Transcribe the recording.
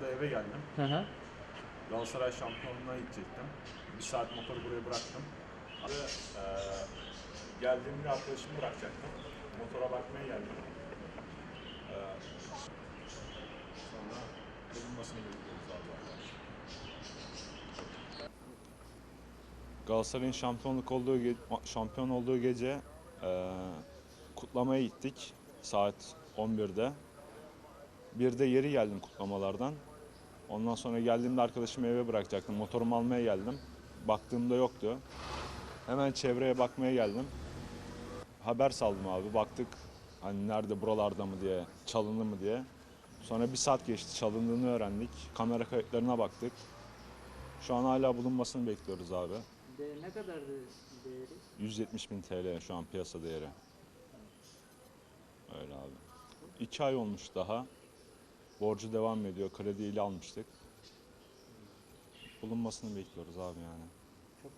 Onda eve geldim. Hı hı. Galatasaray şampiyonluğuna gidecektim. Bir saat motoru buraya bıraktım. Ve, e, geldiğimde arkadaşımı bırakacaktım. Motora bakmaya geldim. E, sonra bulunmasını bekliyoruz abi. Galatasaray'ın şampiyonluk olduğu şampiyon olduğu gece e, kutlamaya gittik saat 11'de. Bir de yeri geldim kutlamalardan. Ondan sonra geldiğimde arkadaşımı eve bırakacaktım. Motorumu almaya geldim. Baktığımda yoktu. Hemen çevreye bakmaya geldim. Haber saldım abi. Baktık hani nerede buralarda mı diye, çalındı mı diye. Sonra bir saat geçti çalındığını öğrendik. Kamera kayıtlarına baktık. Şu an hala bulunmasını bekliyoruz abi. De, ne kadardı değeri? 170 bin TL şu an piyasa değeri. Öyle abi. İki ay olmuş daha. Borcu devam ediyor. Krediyle almıştık. Bulunmasını bekliyoruz abi yani. Çok...